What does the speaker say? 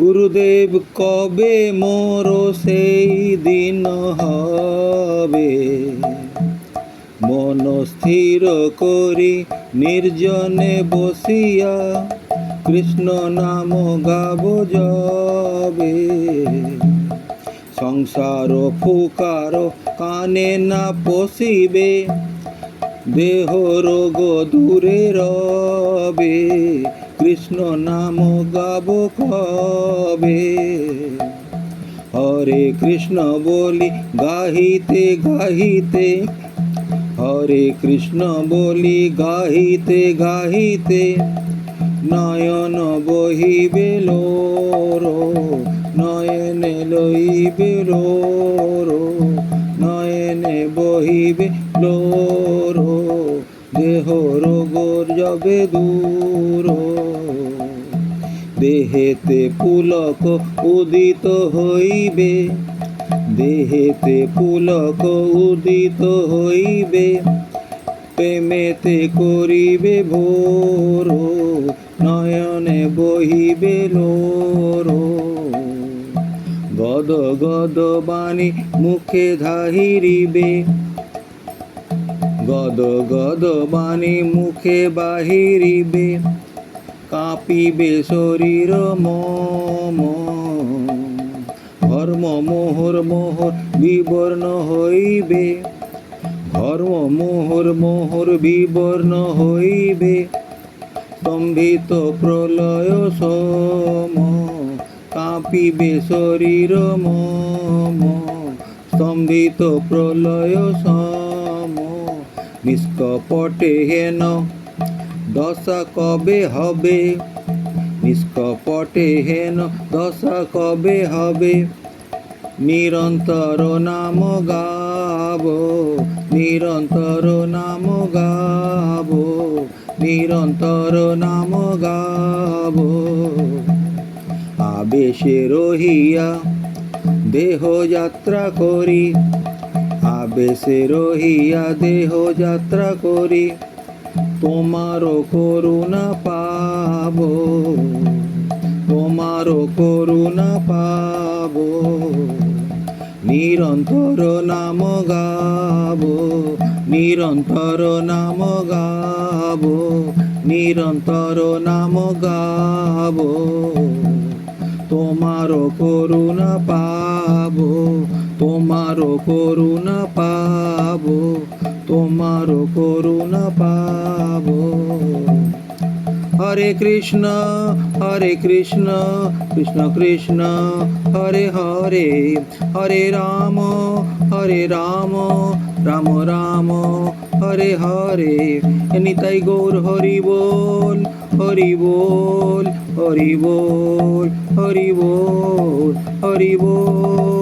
গুরুদেব কবে মোর সেই দিন হবে? মন স্থির করি, নির্জনে বসিয়া কৃষ্ণ নাম গাব যাবে সংসার ফুকার কানে না পশিবে, দেহ রোগ দূরে রবে। কৃষ্ণ নাম গাব কবে? হরে কৃষ্ণ বলি গাহিতে গাহিতে, হরে কৃষ্ণ বলি গাহিতে গাহিতে, নয়ন বহিবে লোর, নয়নে লইবে লোর, নয়নে বহিবে লোর। দেহ রোগর যাবে দূর দেহেতে পুলক উদিত হইবে, দেহেতে পুলক উদিত হইবে, প্রেমেতে করিবে ভোর, নয়নে বহিবে লোর গদ গদ বাণী মুখে ধাহিরিবে গদ গদ বাণী মুখে বাহিরিবে, কাঁপিবে শরীর মম। ধর্ম মোহর মোহর বিবর্ণ হইবে, ধর্ম মোহর মোহর বিবর্ণ হইবে, স্তম্ভিত প্রলয় সম। কাঁপিবে শরীর মম। স্তম্ভিত প্রলয় সম। নিষ্কপটে হেন। দশা কবে হবে? নিষ্কপটে হেন, দশা কবে হবে? নিরন্তর নাম গাব, নিরন্তর নাম গাব, নিরন্তর নাম গাব। আবেশে রহিয়া দেহ যাত্রা করি আবেশে রহিয়া দেহ যাত্রা করি তোমার করুণা পাব তোমার করুণা পাব, নিরন্তর নাম গাব, নিরন্তর নাম গাব, নিরন্তর নাম গাব তোমার করুণা পাব তোমার করুণা পাব তোমার করুণা পাব। হরে কৃষ্ণ হরে কৃষ্ণ কৃষ্ণ কৃষ্ণ, হরে হরে। হরে রাম হরে রাম রাম রাম, হরে হরে। নিতাই গৌর হরি বল হরি বল হরি বল হরি বল হরি বল।